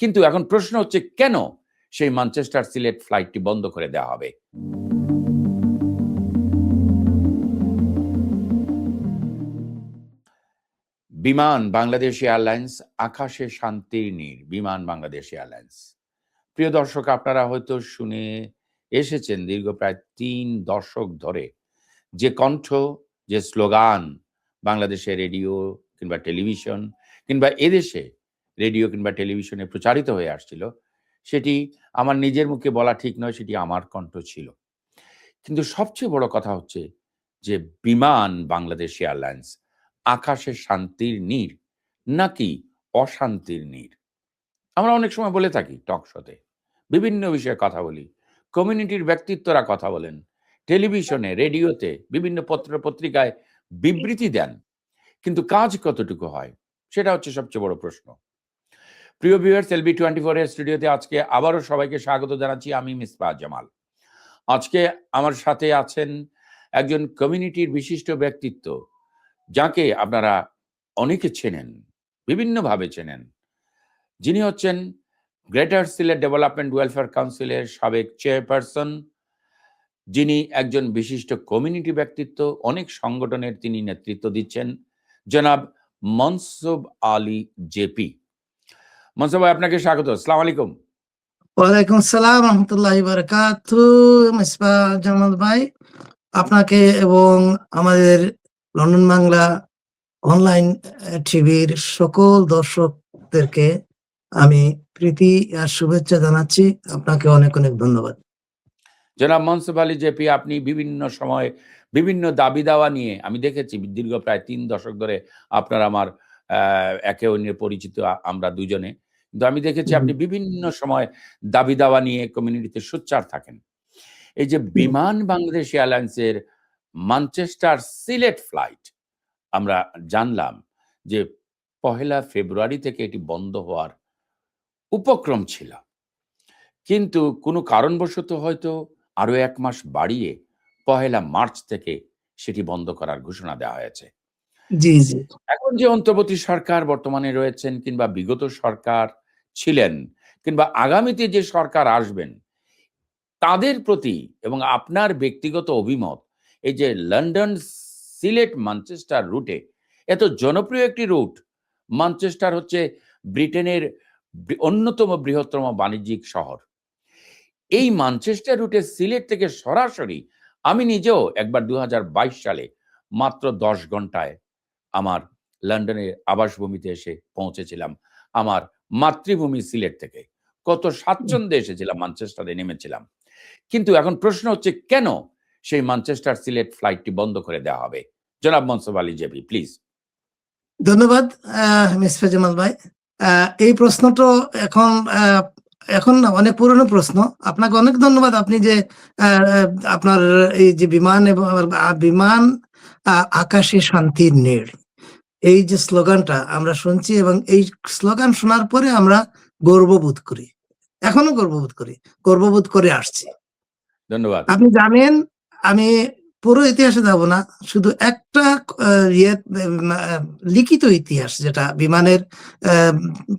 কিন্তু এখন প্রশ্ন হচ্ছে, কেন সেই ম্যানচেস্টার সিলেট ফ্লাইটটি বন্ধ করে দেওয়া হবে? বিমান বাংলাদেশ এয়ারলাইন্স, আকাশে শান্তির নীড় বিমান বাংলাদেশ এয়ারলাইন্স। প্রিয় দর্শক, আপনারা হয়তো শুনে এসেছেন দীর্ঘ প্রায় তিন দশক ধরে যে কণ্ঠ, যে স্লোগান বাংলাদেশে রেডিও কিংবা টেলিভিশন কিংবা এদেশে রেডিও কিংবা টেলিভিশনে প্রচারিত হয়ে আসছিল, সেটি আমার নিজের মুখে বলা ঠিক নয়, সেটি আমার কণ্ঠ ছিল। কিন্তু সবচেয়ে বড় কথা হচ্ছে যে বিমান বাংলাদেশ এয়ারলাইন্স আকাশে শান্তির নীড় নাকি অশান্তির নীড় আমরা অনেক সময় বলে থাকি টক শোতে, বিভিন্ন বিষয়ে কথা বলি, কমিউনিটির ব্যক্তিত্বরা কথা বলেন, টেলিভিশনে, রেডিওতে বিভিন্ন পত্র পত্রিকায় বিবৃতি দেন, কিন্তু কাজ কতটুকু হয়? সেটা হচ্ছে সবচেয়ে বড় প্রশ্ন। প্রিয় ভিউয়ার্স এলবি টোয়েন্টি ফোর এর স্টুডিওতে আজকে আবারও সবাইকে স্বাগত জানাচ্ছি। আমি মিসবা জামাল। আজকে আমার সাথে আছেন একজন কমিউনিটির বিশিষ্ট ব্যক্তিত্ব, যাকে আপনারা অনেকে চেনেন, বিভিন্নভাবে চেনেন। যিনি হচ্ছেন গ্রেটার সিলেট ডেভেলপমেন্ট ওয়েলফেয়ার কাউন্সিলের সাবেক চেয়ারপারসন যিনি একজন বিশিষ্ট কমিউনিটি ব্যক্তিত্ব, অনেক সংগঠনের তিনি নেতৃত্ব দিচ্ছেন, জনাব মনসুব আলী জেপি। মনসুব ভাই আপনাকে স্বাগত। আসসালামু আলাইকুম। ওয়ালাইকুম আসসালাম রহমতুল্লাহ বারকাত মিসবা জামাল ভাই। আপনাকে এবং আমাদের লন্ডন বাংলা অনলাইন টিভির সকল দর্শকদেরকে আমি প্রীতি আর শুভেচ্ছা জানাচ্ছি। আপনাকে অনেক অনেক ধন্যবাদ। জনাব মনসুব আলী জেপি আপনি বিভিন্ন সময় বিভিন্ন দাবি দাওয়া নিয়ে আমি দেখেছি দীর্ঘ প্রায় তিন দশক ধরে আপনার আমার আহ, একে অন্যের পরিচিত আমরা দুজনে। কিন্তু আমি দেখেছি আপনি বিভিন্ন সময় দাবি দাওয়া নিয়ে কমিউনিটিতে সোচ্চার থাকেন। এই যে বিমান বাংলাদেশ এয়ারলাইন্সের মানচেস্টার সিলেট ফ্লাইট আমরা জানলাম যে পহেলা ফেব্রুয়ারি থেকে এটি বন্ধ হওয়ার উপক্রম ছিল। কিন্তু কোনো কারণবশত হয়তো আরও এক মাস বাড়িয়ে পহেলা মার্চ থেকে সেটি বন্ধ করার ঘোষণা দেওয়া হয়েছে। জি জি। এখন যে অন্তর্বর্তী সরকার বর্তমানে রয়েছেন কিংবা বিগত সরকার ছিলেন কিংবা আগামীতে যে সরকার আসবেন, তাদের প্রতি এবং আপনার ব্যক্তিগত অভিমত, এই যে লন্ডন সিলেট ম্যানচেস্টার রুটে, এত জনপ্রিয় একটি রুট। ম্যানচেস্টার হচ্ছে ব্রিটেনের অন্যতম বৃহত্তম বাণিজ্যিক শহর। এই ম্যানচেস্টার রুটে সিলেট থেকে সরাসরি আমি নিজেও একবার দু হাজার বাইশ সালে মাত্র দশ ঘন্টায় আমার লন্ডনের আবাসভূমিতে এসে পৌঁছেছিলাম। আমার মাতৃভূমি সিলেট থেকে। কত স্বাচ্ছন্দ্যে এসেছিলাম ম্যানচেস্টারে নেমেছিলাম। কিন্তু এখন প্রশ্ন হচ্ছে কেন সেই ম্যানচেস্টার সিলেট ফ্লাইটটি বন্ধ করে দেওয়া হবে? জনাব মনসুব আলী জেবি প্লিজ। ধন্যবাদ জামাল ভাই। আহ, এই প্রশ্নটা এখন আহ, এখন না অনেক পুরনো প্রশ্ন। আপনাকে অনেক ধন্যবাদ আপনি যে আহ, আপনার এই যে বিমান এবং বিমান আকাশে শান্তির নীড়। এই যে স্লোগানটা আমরা শুনছি এবং এই স্লোগান শোনার পরে আমরা গর্ববোধ করি। এখনও গর্ববোধ করি গর্ববোধ করে আসছি। ধন্যবাদ। আপনি জানেন আমি পুরো ইতিহাসে যাব না শুধু একটা ইয়ে লিখিত ইতিহাস যেটা বিমানের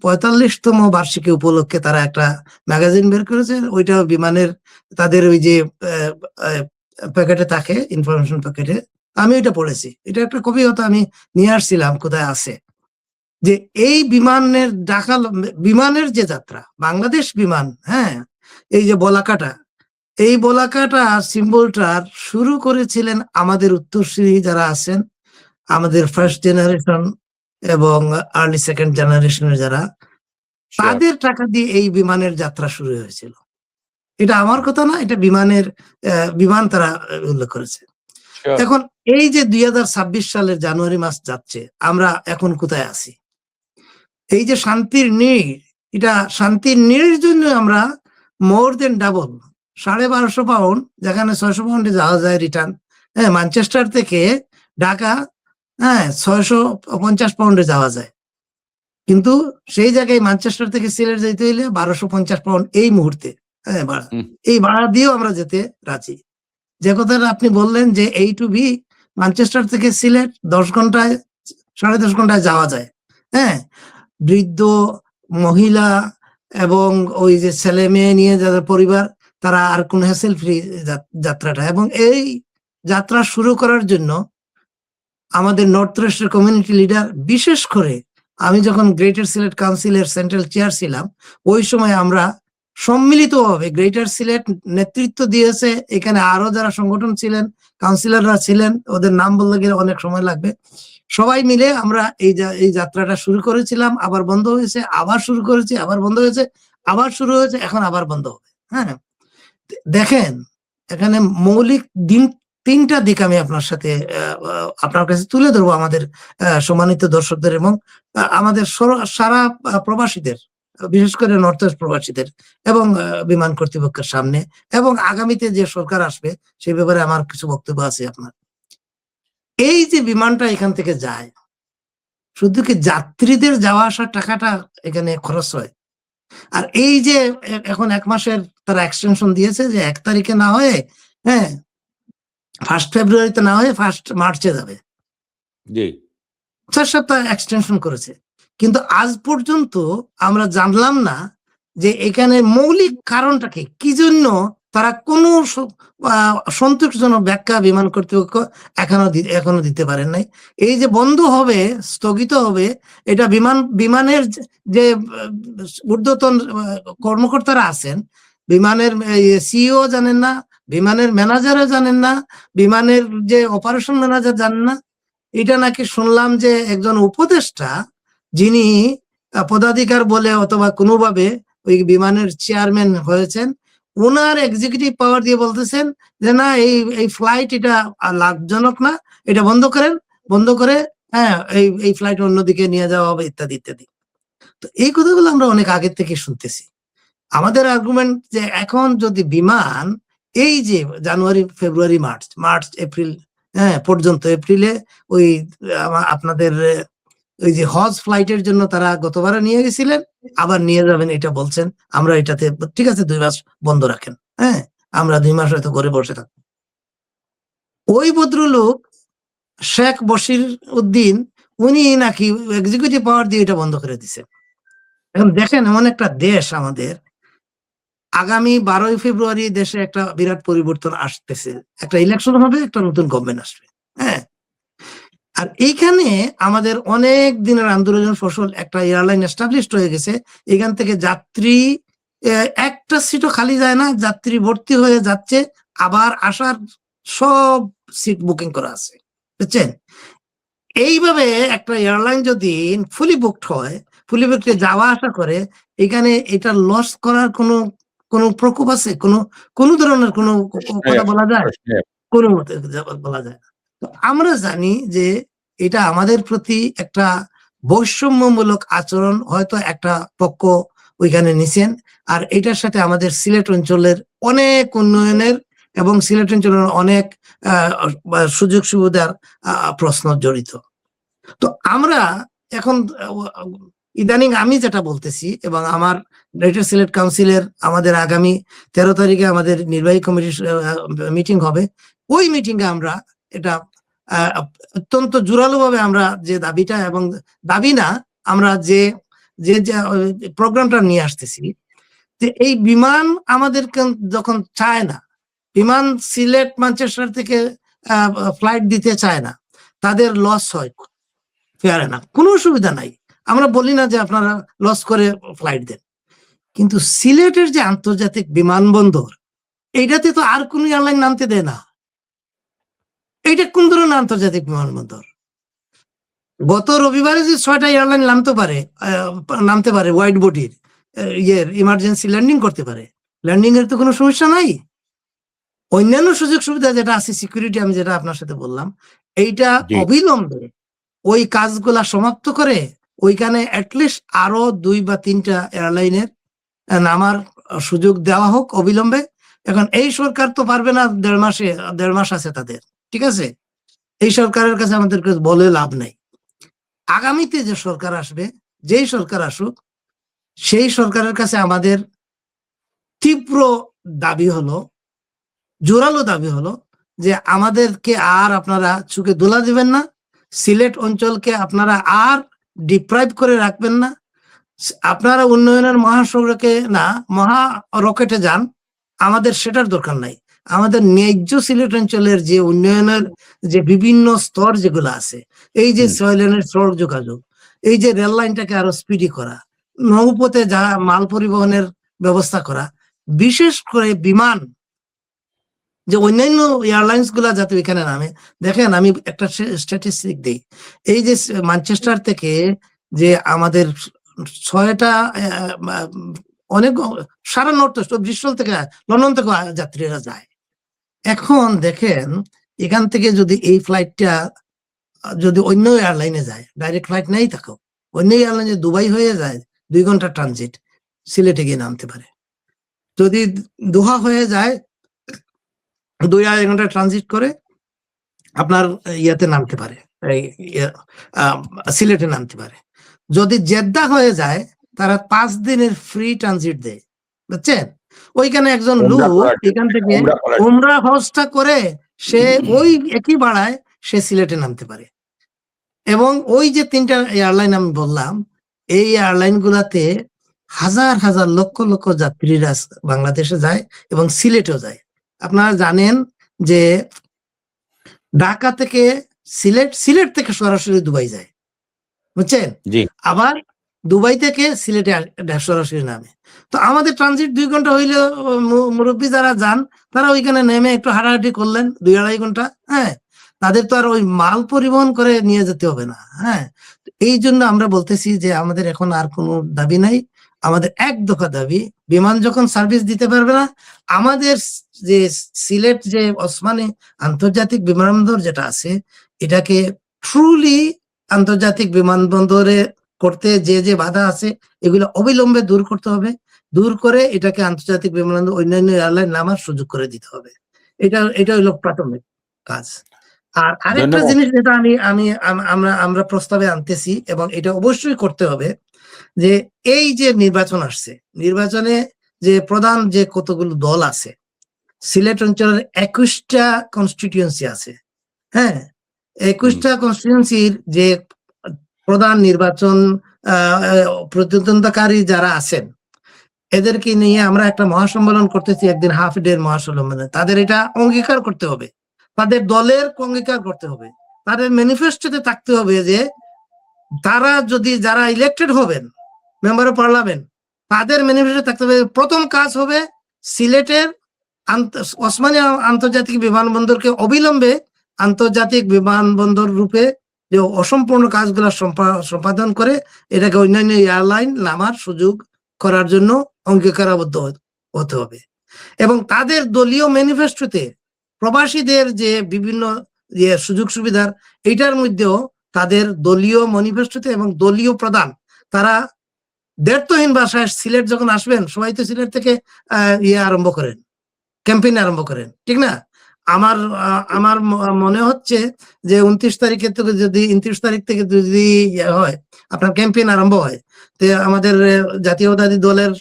পঁয়তাল্লিশতম বার্ষিকী উপলক্ষে তারা একটা ম্যাগাজিন বের করেছে। ওইটা বিমানের তাদের ওই যে প্যাকেটে থাকে ইনফরমেশন প্যাকেটে। আমি এটা পড়েছি। এটা একটা কপি হতো আমি নিয়ে আসছিলাম কোথায় আছে? যে এই বিমানের ঢাকা বিমানের যে যাত্রা বাংলাদেশ বিমান হ্যাঁ এই যে বলাকাটা এই বলাকাটা সিম্বলটার শুরু করেছিলেন আমাদের উত্তরসূরি যারা আছেন আমাদের ফার্স্ট জেনারেশন এবং আর্লি সেকেন্ড জেনারেশনের যারা তাদের টাকা দিয়ে এই বিমানের যাত্রা শুরু হয়েছিল। এটা আমার কথা না এটা বিমানের বিমান তারা উল্লেখ করেছে. এখন এই যে দুই হাজার ছাব্বিশ সালের জানুয়ারি মাস যাচ্ছে আমরা এখন কোথায় আছি? এই যে শান্তির নীড় এটা শান্তির নীড়ের জন্য আমরা মোর দেন ডাবল সাড়ে বারোশো পাউন্ড যেখানে ছয়শো পাউন্ডে যাওয়া যায় রিটার্ন হ্যাঁ ম্যানচেস্টার থেকে ঢাকা হ্যাঁ ছয়শো পঞ্চাশ পাউন্ডে যাওয়া যায়। কিন্তু সেই জায়গায় ম্যানচেস্টার থেকে সিলেট যেতে হইলে বারোশো পঞ্চাশ পাউন্ড এই মুহূর্তে হ্যাঁ ভাড়া এই ভাড়া দিয়েও আমরা যেতে রাজি। যে কথাটা আপনি বললেন যে এই টু বি ম্যানচেস্টার থেকে সিলেট দশ ঘন্টায়, সাড়ে দশ ঘন্টায় যাওয়া যায়। হ্যাঁ? বৃদ্ধ, মহিলা এবং ওই যে ছেলে মেয়ে নিয়ে যাদের পরিবার, তারা আর কোন হ্যাসেল ফ্রি যাত্রাটা। এবং এই যাত্রা শুরু করার জন্য আমাদের নর্থ ওয়েস্টের কমিউনিটি লিডার বিশেষ করে আমি যখন গ্রেটার সিলেট কাউন্সিলের সেন্ট্রাল চেয়ার ছিলাম, ওই সময় আমরা সম্মিলিতভাবে গ্রেটার সিলেট নেতৃত্ব দিয়েছে। এখানে আরও যারা সংগঠন ছিলেন কাউন্সিলররা ছিলেন, ওদের নাম বলতে গেলে অনেক সময় লাগবে। সবাই মিলে আমরা এই এই যাত্রাটা শুরু করেছিলাম, আবার বন্ধ হয়েছে, আবার শুরু করেছি, আবার বন্ধ হয়েছে, আবার শুরু হয়েছে, এখন আবার বন্ধ হবে। হ্যাঁ দেখেন, এখানে মৌলিক দিন, তিনটা দিক আমি আপনার সাথে আপনার কাছে তুলে ধরবো আমাদের সম্মানিত দর্শকদের এবং আমাদের সারা প্রবাসীদের। বিশেষ করে নর্থ ওয়েস্ট প্রবাসীদের এবং বিমান কর্তৃপক্ষের সামনে এবং আগামীতে যে সরকার আসবে সেই ব্যাপারে আমার কিছু বক্তব্য আছে আপনার। এই যে বিমানটা এখান থেকে যায় শুধু কি যাত্রীদের যাওয়া আসার টাকাটা এখানে খরচ হয়? আর এই যে এখন এক মাসের তারা এক্সটেনশন দিয়েছে যে এক তারিখে না হয়ে হ্যাঁ ফার্স্ট ফেব্রুয়ারিতে না হয়ে ফার্স্ট মার্চে যাবে। জি। চার সপ্তাহ এক্সটেনশন করেছে। কিন্তু আজ পর্যন্ত আমরা জানলাম না যে এখানে মৌলিক কারণটা কি জন্য তারা কোনো সন্তোষজনক ব্যাখ্যা বিমান কর্তৃপক্ষ এখনও এখনও দিতে পারেন নাই। এই যে বন্ধ হবে, স্থগিত হবে, এটা বিমান, বিমানের যে ঊর্ধ্বতন কর্মকর্তারা আছেন, বিমানের সিইও জানেন না, বিমানের ম্যানেজারও জানেন না, বিমানের যে অপারেশন ম্যানেজার জানেন না, এটা নাকি শুনলাম যে একজন উপদেষ্টা যিনি পদাধিকার বলে অথবা কোনোভাবে ওই বিমানের চেয়ারম্যান হয়েছেন ওনার এক্সিকিউটিভ পাওয়ার দিয়ে বলতেছেন যে, না, এই এই ফ্লাইট এটা লাভজনক না, এটা বন্ধ করেন, বন্ধ করে হ্যাঁ এই এই ফ্লাইট অন্যদিকে নিয়ে যাওয়া হবে, ইত্যাদি ইত্যাদি। তো এই কথাগুলো আমরা অনেক আগের থেকে শুনতেছি। আমাদের আর্গুমেন্ট যে, এখন যদি বিমান এই যে January, February, March March, April হ্যাঁ পর্যন্ত, এপ্রিলে ওই আপনাদের ওই যে হজ ফ্লাইটের জন্য তারা গতবারে নিয়ে গেছিলেন, আবার নিয়ে যাবেন এটা বলছেন, আমরা এটাতে ঠিক আছে দুই মাস বন্ধ রাখেন হ্যাঁ? আমরা দুই মাস হয়তো ঘরে বসে থাকব। ওই ভদ্রলোক, শেখ বশির উদ্দিন, উনি নাকি এক্সিকিউটিভ পাওয়ার দিয়ে এটা বন্ধ করে দিছে। এখন দেখেন এমন একটা দেশ আমাদের, আগামী বারোই ফেব্রুয়ারি দেশে একটা বিরাট পরিবর্তন আসতেছে, একটা ইলেকশন হবে, একটা নতুন গভর্নমেন্ট আসবে হ্যাঁ? আর এইখানে আমাদের অনেক দিনের আন্দোলন ফসল একটা এয়ারলাইন এস্টাবলিশড হয়ে গেছে। এখান থেকে যাত্রী একটা সিটও খালি যায় না যাত্রী ভর্তি হয়ে যাচ্ছে আবার আসার সব সিট বুকিং করা আছে। বুঝছেন? এইভাবে একটা এয়ারলাইন যদি ফুলি বুকড হয় ফুলি বুকড যাওয়া আসা করে এখানে এটা লস করার কোনো কোনো প্রকোপ আছে? কোনো কোনো ধরনের কোনো কথা বলা যায়? কোনো মতে বলা যায় না। তো আমরা জানি যে এটা আমাদের প্রতি একটা বৈষম্যমূলক আচরণ হয়তো একটা পক্ষ ওইখানে নিছেন। আর এটার সাথে আমাদের সিলেট অঞ্চলের অনেক উন্নয়নের এবং সিলেট অঞ্চলের অনেক সুযোগ সুবিধার প্রশ্ন জড়িত। তো আমরা এখন, ইদানিং আমি যেটা বলতেছি এবং আমার গ্রেটার সিলেট কাউন্সিলের আমাদের আগামী তেরো তারিখে আমাদের নির্বাহী কমিটির মিটিং হবে, ওই মিটিং এ আমরা এটা অত্যন্ত জোরালো ভাবে আমরা যে দাবিটা এবং দাবি না, আমরা যে যে প্রোগ্রামটা নিয়ে আসতেছি, যে এই বিমান আমাদের যখন চায় না, বিমান সিলেট, ম্যানচেস্টার থেকে ফ্লাইট দিতে চায় না, তাদের লস হয়, ফেয়ারে না, কোনো অসুবিধা নাই। আমরা বলি না যে আপনারা লস করে ফ্লাইট দেন। কিন্তু সিলেটের যে আন্তর্জাতিক বিমানবন্দর, এইটাতে তো আর কোন এয়ারলাইন নামতে দেয় না। এইটা কোন ধরনের আন্তর্জাতিক বিমানবন্দর? গত রবিবারে যে ছয়টা এয়ারলাইন নামতে পারে নামতে পারে হোয়াইট বডির ইয়ের ইমার্জেন্সি ল্যান্ডিং করতে পারে ল্যান্ডিং এর তো কোনো সমস্যা নাই? অন্যান্য সুযোগ সুবিধা যেটা আছে সিকিউরিটি আমি যেটা আপনার সাথে বললাম এইটা অবিলম্বে ওই কাজগুলা সমাপ্ত করে ওইখানে অ্যাটলিস্ট আরও দুই বা তিনটা এয়ারলাইনের নামার সুযোগ দেওয়া হোক অবিলম্বে। এখন এই সরকার তো পারবে না দেড় মাসে দেড় মাস আছে তাদের। ঠিক আছে? এই সরকারের কাছে আমাদের বলে লাভ নাই। আগামীতে যে সরকার আসবে, যেই সরকার আসুক, সেই সরকারের কাছে আমাদের তীব্র দাবি হলো, জোরালো দাবি হলো যে আমাদেরকে আর আপনারা চুকে দোলা দিবেন না, সিলেট অঞ্চলকে আপনারা আর ডিপ্রাইভ করে রাখবেন না। আপনারা উন্নয়নের মহাসড়কে না, মহা রকেটে যান, আমাদের সেটার দরকার নাই। আমাদের ন্যায্য সিলেট অঞ্চলের যে উন্নয়নের যে বিভিন্ন স্তর যেগুলো আছে এই যে। সয়লেনের সড়ক যোগাযোগ এই যে রেল লাইনটাকে আরও স্পিডি করা নৌপথে যা মাল পরিবহনের ব্যবস্থা করা বিশেষ করে বিমান যে অন্যান্য এয়ারলাইন্সগুলা যাতে এখানে নামে দেখেন আমি একটা স্ট্যাটিস্টিক দিই এই যে ম্যানচেস্টার থেকে যে আমাদের ছয়টা অনেক সারা নর্থ ওয়েস্ট ব্রিস্টল থেকে লন্ডন থেকে যাত্রীরা যায় এখন দেখেন এখান থেকে যদি এই ফ্লাইটটা যদি অন্য এয়ারলাইনে যায় ডাইরেক্ট ফ্লাইট নেই থাকো অন্য এয়ারলাইনে দুবাই হয়ে যায় দুই ঘণ্টা ট্রানজিট সিলেটে গিয়ে নামতে পারে। যদি দোহা হয়ে যায় দুই আড়াই ঘণ্টা ট্রানজিট করে আপনার ইয়াতে নামতে পারে ইয়ে, সিলেটে নামতে পারে। যদি জেদ্দা হয়ে যায় তারা পাঁচ দিনের ফ্রি ট্রানজিট দেয় বুঝছেন? ওইখানে একজন লোক এখান থেকে উমরা হজটা করে সে ওই একই ভাড়ায় সে সিলেটে নামতে পারে। এবং ওই যে তিনটা এয়ারলাইন আমি বললাম এই এয়ারলাইন গুলাতে হাজার হাজার লক্ষ লক্ষ যাত্রীরা বাংলাদেশে যায় এবং সিলেটেও যায়। আপনারা জানেন যে ঢাকা থেকে সিলেট সিলেট থেকে সরাসরি দুবাই যায়। বুঝছেন? আবার দুবাই থেকে সিলেটে সরাসরি নামে। তো আমাদের ট্রানজিট দুই ঘণ্টা হইলে মুরব্বী যারা যান, তারা ওইখানে নেমে একটু হাঁটাহাঁটি করলেন, দুই আড়াই ঘণ্টা হ্যাঁ? তাদের তো আর ওই মাল পরিবহন করে নিয়ে যেতে হবে না হ্যাঁ? এই জন্য আমরা বলতেছি যে আমাদের এখন আর কোনো দাবি নাই। আমাদের এক দফা দাবি, বিমান যখন সার্ভিস দিতে পারবে না, আমাদের যে সিলেট যে ওসমানী আন্তর্জাতিক বিমানবন্দর যেটা আছে, এটাকে ট্রুলি আন্তর্জাতিক বিমানবন্দরে করতে যে যে বাধা আছে এগুলো অবিলম্বে দূর করতে হবে। দূর করে এটাকে আন্তর্জাতিক বিমানবন্দর অন্যান্য এয়ারলাইন নামার সুযোগ করে দিতে হবে। এটা এটা হলো প্রাথমিক কাজ। আর আরেকটা জিনিস যেটা আমি আমি আমরা আমরা প্রস্তাবে আনতেছি এবং এটা অবশ্যই করতে হবে যে এই যে নির্বাচন আসছে নির্বাচনে যে প্রধান যে কতগুলো দল আছে সিলেট অঞ্চলের একুশটা কনস্টিটিউয়েন্সি আছে। হ্যাঁ? একুশটা কনস্টিটিউয়েন্সির যে প্রধান নির্বাচন আহ, যারা আছেন এদেরকে নিয়ে আমরা একটা মহাসম্মেলন করতেছি একদিন হাফ ডে মহাসম্মেলনে। তাদের এটা অঙ্গীকার করতে হবে। তাদের দলের অঙ্গীকার করতে হবে। তাদের ম্যানিফেস্টোতে থাকতে হবে যে তারা যদি যারা ইলেক্টেড হবেন মেম্বার অফ পার্লামেন্ট তাদের ম্যানিফেস্টো থাকতে হবে। প্রথম কাজ হবে সিলেটের ওসমানী আন্তর্জাতিক বিমানবন্দরকে অবিলম্বে আন্তর্জাতিক বিমানবন্দর রূপে যে অসম্পূর্ণ কাজগুলো সম্পাদন করে এটাকে অন্যান্য এয়ারলাইন নামার সুযোগ করার জন্য অঙ্গীকারাবদ্ধ হতে- হবে। এবং তাদের দলীয় ম্যানিফেস্টোতে প্রবাসীদের যে বিভিন্ন সুযোগ সুবিধার, এইটার মধ্যেও তাদের দলীয় ম্যানিফেস্টোতে এবং দলীয় প্রধান তারা দেড়তহীন ভাষায় সিলেট যখন আসবেন, সবাই তো সিলেট থেকে ইয়ে আরম্ভ করেন, ক্যাম্পেইন আরম্ভ করেন, ঠিক না? আমার আমার মনে হচ্ছে যে উনত্রিশ তারিখের থেকে যদি উনত্রিশ তারিখ থেকে যদি ইয়ে হয়, আপনার ক্যাম্পেইন আরম্ভ হয়, তে আমাদের জাতীয়তাবাদী দলের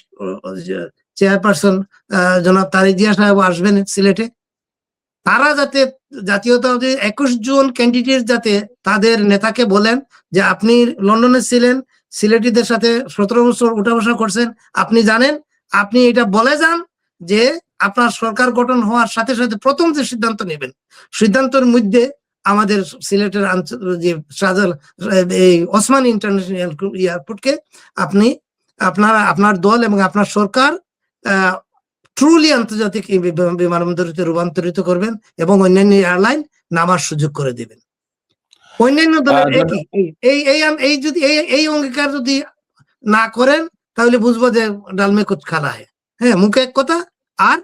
চেয়ারপারসন জনাব তারিক জিয়া সাহেব আসবেন সিলেটে। তারা যাতে জাতীয়তাবাদী একুশ জন ক্যান্ডিডেট যাতে তাদের নেতাকে বলেন যে আপনি লন্ডনে ছিলেন, সিলেটিদের সাথে সতেরো বছর উঠা বসা করছেন, আপনি জানেন, আপনি এটা বলে যান যে আপনার সরকার গঠন হওয়ার সাথে সাথে প্রথম যে সিদ্ধান্ত নেবেন সিদ্ধান্তের মধ্যে আমাদের সিলেটের যে শাহজাল এই ওসমানী ইন্টারন্যাশনাল এয়ারপোর্টকে আপনি আপনার আপনার দল এবং আপনার সরকার ট্রুলি আন্তর্জাতিক এই বিমানবন্দরতে রূপান্তরিত করবেন এবং অন্যান্য এয়ারলাইন নামার সুযোগ করে দেবেন। অন্যান্য দলের এই- এই এই যদি এই এই অঙ্গীকার যদি না করেন তাহলে বুঝব যে ডালমে কুচ খালা হয় হ্যাঁ মুখে এক কথা আর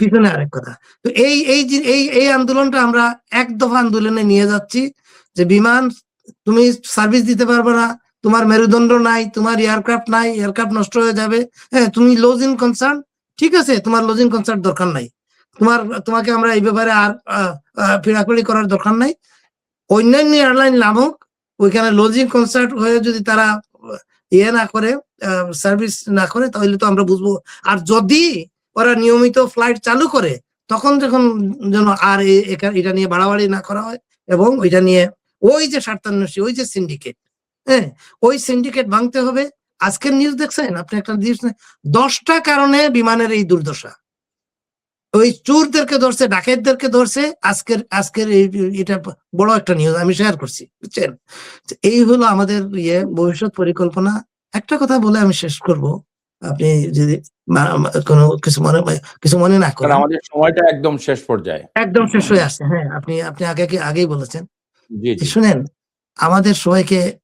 পিছনে আরেক কথা। তো এই এই এই এই আন্দোলনটা আমরা এক দফা আন্দোলনে নিয়ে যাচ্ছি যে বিমান তুমি সার্ভিস দিতে পারবে না, তোমার মেরুদণ্ড নাই, তোমার এয়ারক্রাফট নাই এয়ারক্রাফট নষ্ট হয়ে যাবে হ্যাঁ তুমি লজ ইন কনসার্ন ঠিক আছে, তোমার লজ ইন কনসার্ন দরকার নাই। তোমার, তোমাকে আমরা এই ব্যাপারে আর পিড়াকড়ি করার দরকার নাই। অন্যান্য এয়ারলাইন নামক ওইখানে লজিং কনসার্ট হয়ে যদি তারা ইয়ে না করে সার্ভিস না করে, তাহলে তো আমরা বুঝব। আর যদি ওরা নিয়মিত ফ্লাইট চালু করে, তখন যখন যেন আর এটা নিয়ে বাড়াবাড়ি না করা হয় এবং ওইটা নিয়ে ওই যে স্বার্থান্বেষী, ওই যে সিন্ডিকেট হ্যাঁ? ওই সিন্ডিকেট ভাঙতে হবে। আজকের নিউজ দেখছেন? আপনি একটা নিউজ দশটা কারণে বিমানের এই দুর্দশা। ওই চোরদেরকে ধরছে, ডাকাতদেরকে ধরছে। আজকের আজকের এই- এটা বড় একটা নিউজ আমি শেয়ার করছি, বুঝছেন? এই হলো আমাদের ইয়ে ভবিষ্যৎ পরিকল্পনা। একটা কথা বলে আমি শেষ করব। আপনি যদি কোনো কিছু মনে কিছু মনে না করেন আমাদের সময়টা একদম শেষ পর্যায়ে। একদম শেষ হয়ে আসছে হ্যাঁ আপনি আপনি আগে আগেই বলেছেন। শুনেন আমাদের সবাইকে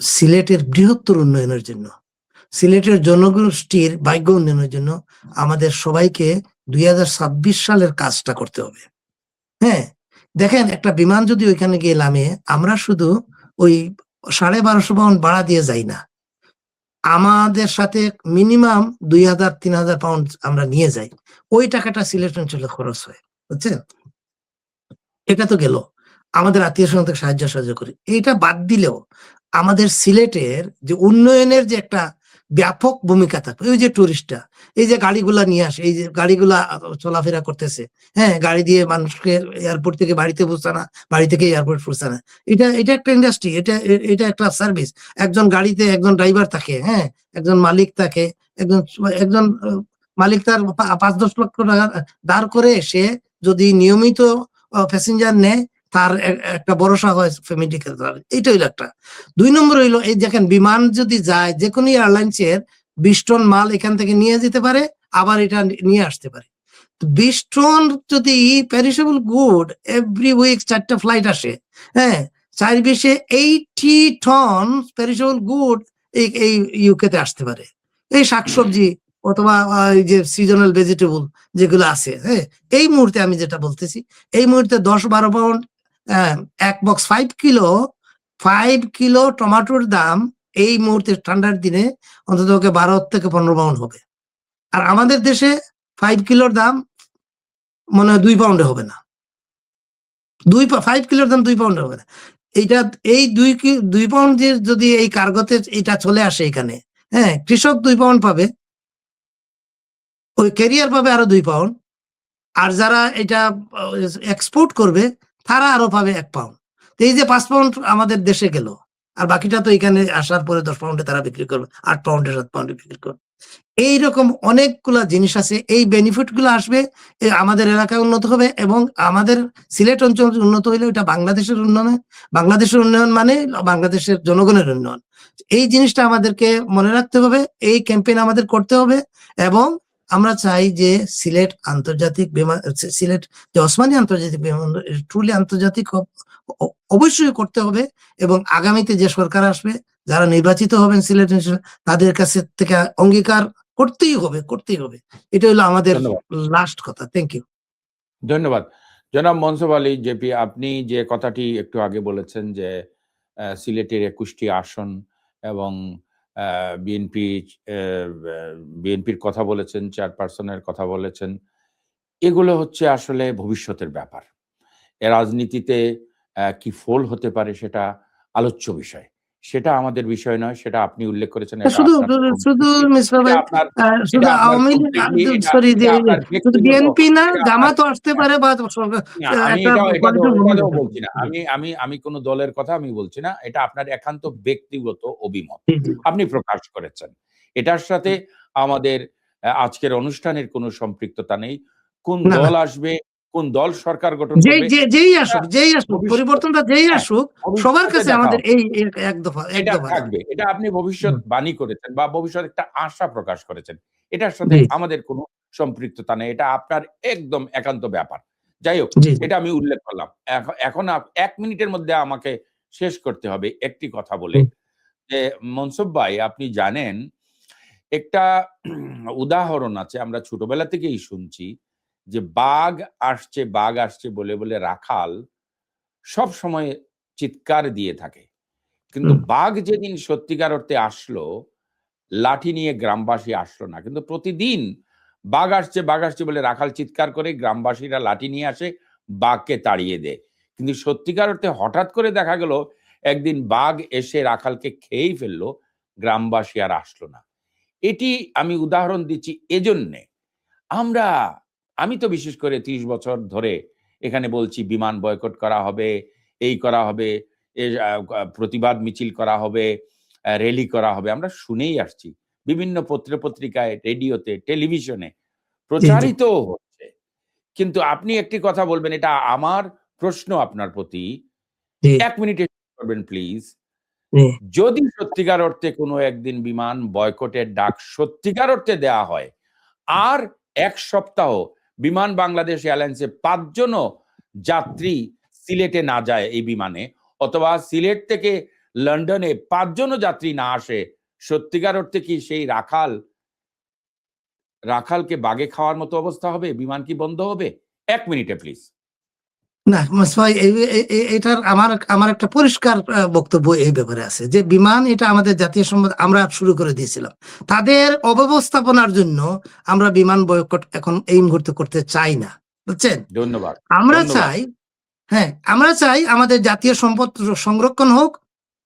সিলেটের বৃহত্তর উন্নয়নের জন্য সিলেটের জনগোষ্ঠীর ভাগ্য উন্নয়নের জন্য আমাদের সবাইকে দুই হাজার ছাব্বিশ সালের কাজটা করতে হবে। হ্যাঁ দেখেন একটা বিমান যদি ওইখানে গিয়ে নামে আমরা শুধু ওই সাড়ে বারোশো পাউন্ড ভাড়া দিয়ে যাই না। আমাদের সাথে মিনিমাম দুই হাজার, তিন হাজার পাউন্ড আমরা নিয়ে যাই। ওই টাকাটা সিলেট অঞ্চলে খরচ হয়, বুঝছেন? এটা তো গেল। আমাদের আত্মীয় স্বজন থেকে সাহায্য সাহায্য করি। এইটা বাদ দিলেও আমাদের সিলেটের যে উন্নয়নের যে একটা ব্যাপক ভূমিকা থাকবে। ওই যে টুরিস্টটা এই যে গাড়িগুলা নিয়ে আসে, এই যে গাড়িগুলা চলাফেরা করতেছে হ্যাঁ গাড়ি দিয়ে মানুষকে এয়ারপোর্ট থেকে বাড়িতে পৌঁছে না, বাড়ি থেকে এয়ারপোর্ট পৌঁছে না। এটা এটা একটা ইন্ডাস্ট্রি এটা এটা একটা সার্ভিস একজন গাড়িতে একজন ড্রাইভার থাকে হ্যাঁ একজন মালিক থাকে, একজন একজন, মালিক তার পাঁচ দশ লক্ষ টাকা দাঁড় করে সে যদি নিয়মিত প্যাসেঞ্জার নেয় তার একটা ভরসা হয় ফ্যামিলিকে এইটা হইল একটা। দুই নম্বর হইল, এই দেখেন, বিমান যদি যায়, যে কোনো এয়ারলাইন্সের বিশ টন মাল এখান থেকে নিয়ে যেতে পারে, আবার এটা নিয়ে আসতে পারে। বিশ টন যদি প্যারিসেবল গুড এভরি উইক চারটা ফ্লাইট আসে হ্যাঁ চার বিশে এইটি টন প্যারিসেবল গুড এই এই ইউকে তে আসতে পারে। এই শাকসবজি অথবা এই যে সিজনাল ভেজিটেবল যেগুলো আছে হ্যাঁ এই মুহূর্তে আমি যেটা বলতেছি, এই মুহূর্তে দশ বারো পাউন্ড এক box five kilo five kilo টমেটোর দাম এই মুহূর্তে ঠান্ডার দিনে অন্তত বারো থেকে পনেরো পাউন্ড হবে। আর আমাদের দেশে ফাইভ কিলোর দাম মনে হয় দুই পাউন্ডে হবে না। দুই ফাইভ কিলোর দাম দুই পাউন্ডে হবে না। এইটা, এই দুই দুই পাউন্ড যে যদি এই কার্গোতে এটা চলে আসে এখানে হ্যাঁ কৃষক দুই পাউন্ড পাবে। ওই ক্যারিয়ার পাবে আরও দুই পাউন্ড আর যারা এটা এক্সপোর্ট করবে তারা আরও পাবে এক পাউন্ড এই যে পাঁচ পাউন্ড আমাদের দেশে গেল, আর বাকিটা তো এখানে আসার পরে দশ পাউন্ডে তারা বিক্রি করবে, আট পাউন্ডে সাত পাউন্ডে বিক্রি করবে। এইরকম অনেকগুলা জিনিস আছে, এই বেনিফিটগুলো আসবে আমাদের এলাকায় উন্নত হবে এবং আমাদের সিলেট অঞ্চল উন্নত হইলে ওটা বাংলাদেশের উন্নয়ন বাংলাদেশের উন্নয়ন মানে বাংলাদেশের জনগণের উন্নয়ন। এই জিনিসটা আমাদেরকে মনে রাখতে হবে, এই ক্যাম্পেইন আমাদের করতে হবে এবং আমরা চাই যে সিলেট আন্তর্জাতিক বিমান সিলেট যে ওসমানী আন্তর্জাতিক বিমানবন্দর ট্রুলি আন্তর্জাতিক অবশ্যই করতে হবে এবং আগামীতে যে সরকার আসবে যারা নির্বাচিত হবেন সিলেট তাদের কাছে থেকে অঙ্গীকার করতেই হবে করতেই হবে। এটা হলো আমাদের লাস্ট কথা। থ্যাংক ইউ ধন্যবাদ। জনাব মনসুব আলী জেপি আপনি যে কথাটি একটু আগে বলেছেন যে সিলেটের একুশটি আসন এবং বিএনপি বিএনপির কথা বলেছেন চেয়ারপারসনের কথা বলেছেন। এগুলো হচ্ছে আসলে ভবিষ্যতের ব্যাপার। রাজনীতিতে কি ফল হতে পারে সেটা আলোচ্য বিষয়। সেটা আমাদের বিষয় নয় সেটা আপনি উল্লেখ করেছেন শুধু শুধু মিশ্রা ভাই শুধু আওয়ামী লীগ সরি শুধু বিএনপি না জামাতও আসতে পারে বা। বলছি না। আমি আমি আমি কোনো দলের কথা আমি বলছি না। এটা আপনার একান্ত ব্যক্তিগত অভিমত। আপনি প্রকাশ করেছেন। এটার সাথে আমাদের আজকের অনুষ্ঠানের কোনো সম্পৃক্ততা নেই। কোন। দল আসবে কোন দল সরকার গঠন করবে যেই আসুক যেই আসুক পরিবর্তনটা যেই হ্যাঁ, আসুক সবার কাছে আমাদের এই এক দফা এটা থাকবে। এটা আপনি ভবিষ্যৎ বাণী করেছেন বা ভবিষ্যৎ একটা আশা প্রকাশ করেছেন। এটার সাথে আমাদের কোনো সম্পৃক্ততা নেই এটা আপনার একদম একান্ত ব্যাপার। যাই হোক। এটা আমি উল্লেখ করলাম। এখন এখন এক মিনিটের মধ্যে আমাকে শেষ করতে হবে একটি কথা বলে। যে মনসুব ভাই আপনি জানেন একটা উদাহরণ আছে আমরা ছোটবেলা থেকেই শুনছি যে বাঘ আসছে বাঘ আসছে বলে বলে রাখাল সব সময় চিৎকার দিয়ে থাকে। কিন্তু বাঘ যেদিন সত্যিকার অর্থে আসলো লাঠি নিয়ে গ্রামবাসী আসলো না। কিন্তু প্রতিদিন বাঘ আসছে বাঘ আসছে বলে রাখাল চিৎকার করে গ্রামবাসীরা লাঠি নিয়ে আসে বাঘকে তাড়িয়ে দেয়। কিন্তু সত্যিকার অর্থে হঠাৎ করে দেখা গেল একদিন বাঘ এসে রাখালকে খেয়েই ফেলল গ্রামবাসী আর আসলো না। এটি আমি উদাহরণ দিচ্ছি এজন্যে। আমরা আমি তো বিশেষ করে ত্রিশ বছর ধরে এখানে বলছি বিমান বয়কট করা হবে এই করা হবে প্রতিবাদ মিছিল করা হবে র্যালি করা হবে আমরা শুনেই আসছি। বিভিন্ন পত্র পত্রিকায় রেডিওতে টেলিভিশনে প্রচারিত হচ্ছে। কিন্তু আপনি একটি কথা বলবেন এটা আমার প্রশ্ন আপনার প্রতি। এক মিনিটে করবেন প্লিজ। যদি সত্যিকার অর্থে কোনো একদিন বিমান বয়কটের ডাক সত্যিকার অর্থে দেয়া হয় আর এক সপ্তাহ বিমান বাংলাদেশ এয়ারলাইন্সে পাঁচজনও যাত্রী সিলেটে না যায় এই বিমানে, অথবা সিলেট থেকে লন্ডনে পাঁচজনও যাত্রী না আসে। সত্যিকার অর্থে কি সেই রাখাল, রাখালকে বাগে খাওয়ার মতো অবস্থা হবে? বিমান কি বন্ধ হবে? এক মিনিটে প্লিজ না ভাই এটার আমার আমার একটা পরিষ্কার বক্তব্য এই ব্যাপারে আছে যে বিমান এটা আমাদের জাতীয় সম্পদ আমরা শুরু করে দিয়েছিলাম। তাদের অব্যবস্থাপনার জন্য আমরা বিমান বয়কট এখন এই মুহূর্তে করতে চাই না বুঝছেন? ধন্যবাদ আমরা চাই হ্যাঁ আমরা চাই আমাদের জাতীয় সম্পদ সংরক্ষণ হোক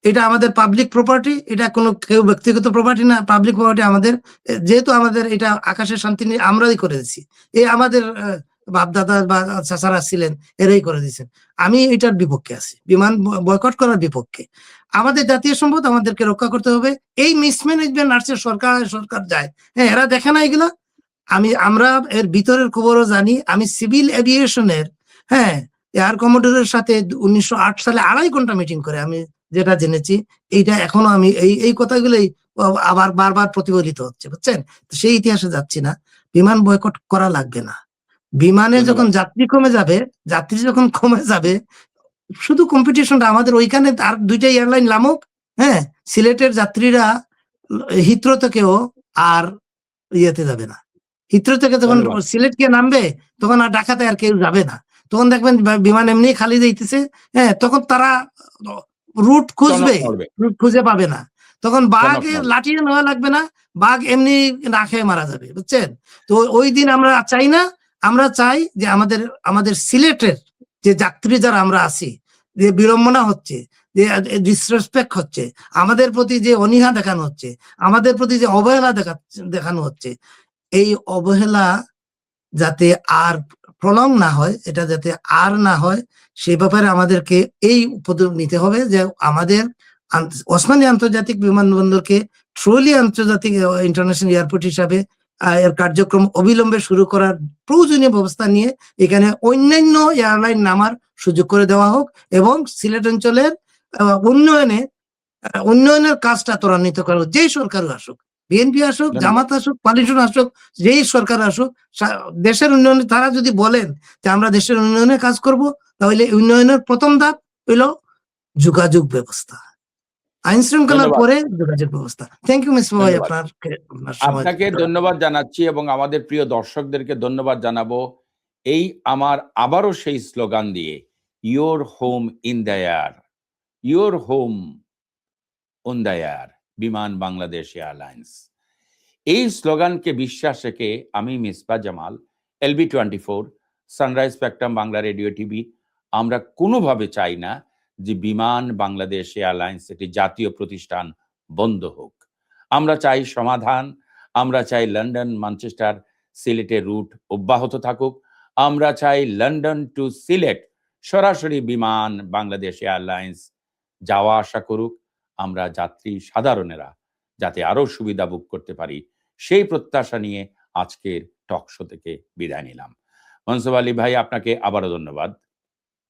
এটা আমাদের পাবলিক প্রপার্টি এটা কোনো কেউ ব্যক্তিগত প্রপার্টি না পাবলিক প্রপার্টি আমাদের যেহেতু আমাদের এটা আকাশের শান্তি নিয়ে আমরাই করে দিচ্ছি এই আমাদের আহ, বাপদাদা বা চাচারা ছিলেন, এরাই করে দিয়েছেন। আমি এটার বিপক্ষে আছি। বিমান বয়কট করার বিপক্ষে। আমাদের জাতীয় সম্পদ আমাদেরকে রক্ষা করতে হবে। এই মিসম্যানেজমেন্ট আসছে, সরকার সরকার যায়। হ্যাঁ এরা দেখে না এগুলা? আমি, আমরা এর ভিতরের খবরও জানি। আমি সিভিল এভিয়েশনের হ্যাঁ এয়ার কমোডোরের সাথে উনিশশো আট সালে আড়াই ঘণ্টা মিটিং করে আমি যেটা জেনেছি। এইটা এখনও আমি, এই এই কথাগুলোই আবার বারবার প্রতিফলিত হচ্ছে, বুঝছেন? সেই ইতিহাসে যাচ্ছি না। বিমান বয়কট করা লাগবে না। বিমানে যখন যাত্রী কমে যাবে যাত্রী যখন কমে যাবে শুধু কম্পিটিশনটা আমাদের ওইখানে আর দুইটা এয়ারলাইন নামুক হ্যাঁ সিলেটের যাত্রীরা হিত্রো থেকেও আর ইয়েতে যাবে না। হিত্রো থেকে যখন সিলেট কে নামবে তখন আর ঢাকাতে আর কেউ যাবে না। তখন দেখবেন বিমান এমনি খালি যাইতেছে হ্যাঁ তখন তারা রুট খুঁজবে রুট খুঁজে পাবে না। তখন বাঘে। লাঠি নেওয়া লাগবে না বাঘ এমনি না খেয়ে মারা যাবে বুঝছেন? তো ওই দিন আমরা চাই না আমরা চাই যে আমাদের আমাদের সিলেটের যে যাত্রী যারা আমরা আছি, যে বিড়ম্বনা হচ্ছে, যে ডিসরেসপেক্ট হচ্ছে, আমাদের প্রতি যে অনীহা দেখানো হচ্ছে, আমাদের প্রতি যে অবহেলা দেখা, দেখানো হচ্ছে, এই অবহেলা যাতে আর প্রলং না হয়, এটা যাতে আর না হয় সেই ব্যাপারে আমাদেরকে এই পদক্ষেপ নিতে হবে যে আমাদের ওসমানী আন্তর্জাতিক বিমানবন্দরকে ট্রলি আন্তর্জাতিক ইন্টারন্যাশনাল এয়ারপোর্ট হিসাবে এর কার্যক্রম অবিলম্বে শুরু করার প্রয়োজনীয় ব্যবস্থা নিয়ে এখানে অন্যান্য এয়ারলাইন নামার সুযোগ করে দেওয়া হোক এবং সিলেট অঞ্চলের উন্নয়নে উন্নয়নের কাজটা ত্বরান্বিত করা হোক। যেই সরকার আসুক বিএনপি আসুক জামাত আসুক কোয়ালিশন আসুক যেই সরকার আসুক দেশের উন্নয়নে তারা যদি বলেন যে আমরা দেশের উন্নয়নে কাজ করব তাহলে উন্নয়নের প্রথম ধাপ হইল যোগাযোগ ব্যবস্থা। আইন শৃঙ্খলার পরে যোগাযোগ ব্যবস্থা। থ্যাংক ইউ মিস ভাই আপনার আপনাকে ধন্যবাদ জানাচ্ছি এবং আমাদের প্রিয় দর্শকদেরকে ধন্যবাদ জানাব। এই আমার আবারও সেই স্লোগান দিয়ে your home in the air your home on the air Biman Bangladesh airlines. এই স্লোগানকে বিশ্বাস রেখে আমি Misba Jamal LB twenty four sunrise spectrum Bangla radio TV আমরা কোনোভাবে চাই না যে বিমান, বাংলাদেশ এয়ারলাইন্স একটি জাতীয় প্রতিষ্ঠান বন্ধ হোক। আমরা চাই সমাধান, আমরা চাই লন্ডন ম্যানচেস্টার সিলেটের রুট অব্যাহত থাকুক। আমরা চাই লন্ডন টু সিলেট সরাসরি বিমান, বাংলাদেশ এয়ারলাইন্স যাওয়া আসা করুক। আমরা যাত্রী সাধারণেরা যাতে আরও সুবিধা বুক করতে পারি। সেই প্রত্যাশা নিয়ে আজকের টক শো থেকে বিদায় নিলাম। মনসুব আলী ভাই, আপনাকে আবারও ধন্যবাদ।